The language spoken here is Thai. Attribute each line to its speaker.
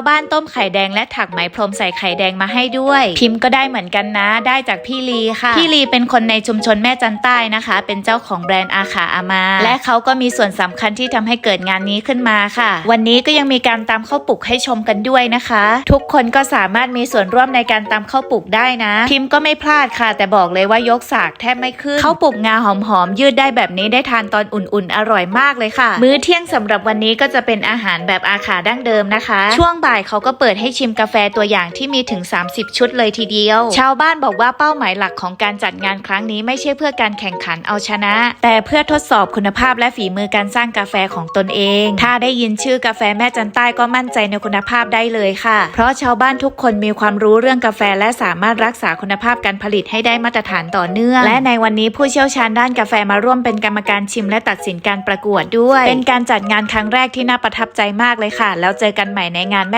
Speaker 1: ชาวบ้านต้มไข่แดงและถักไหมพรมใส่ไข่แดงมาให้ด้วย พิมพ์ก็ได้เหมือนกันนะ ได้จากพี่ลีค่ะ พี่ลีเป็นคนในชุมชนแม่จันใต้นะคะ เป็นเจ้าของแบรนด์อาขาอามา และเขาก็มีส่วนสำคัญที่ทำให้เกิดงานนี้ขึ้นมาค่ะ วันนี้ก็ยังมีการตามข้าวปลุกให้ชมกันด้วยนะคะ ทุกคนก็สามารถมีส่วนร่วมในการตามข้าวปลุกได้นะ พิมพ์ก็ไม่พลาดค่ะ แต่บอกเลยว่ายกสากแทบไม่ขึ้นข้าวปลุกงาหอมๆยืดได้แบบนี้ได้ทานตอนอุ่นๆ อร่อยมากเลยค่ะ มื้อเที่ยงสำหรับวันนี้ก็จะเป็นอาหารแบบอาขาดั้งเดิมนะคะ ช่วงบบ่ายเขาก็เปิดให้ชิมกาแฟตัวอย่างที่มีถึง 30 ชุดเลยทีเดียว ชาวบ้านบอกว่าเป้าหมายหลักของการจัดงานครั้งนี้ไม่ใช่เพื่อการแข่งขันเอาชนะ แต่เพื่อทดสอบคุณภาพและฝีมือการสร้างกาแฟของตนเอง ถ้าได้ยินชื่อกาแฟแม่จันใต้ก็มั่นใจในคุณภาพได้เลยค่ะ เพราะชาวบ้านทุกคนมีความรู้เรื่องกาแฟและสามารถรักษาคุณภาพการผลิตให้ได้มาตรฐานต่อเนื่อง และในวันนี้ผู้เชี่ยวชาญด้านกาแฟมาร่วมเป็นกรรมการชิมและตัดสินการประกวดด้วย เป็นการจัดงานครั้งแรกที่น่าประทับใจมากเลยค่ะ แล้วเจอกันใหม่ในงานแม่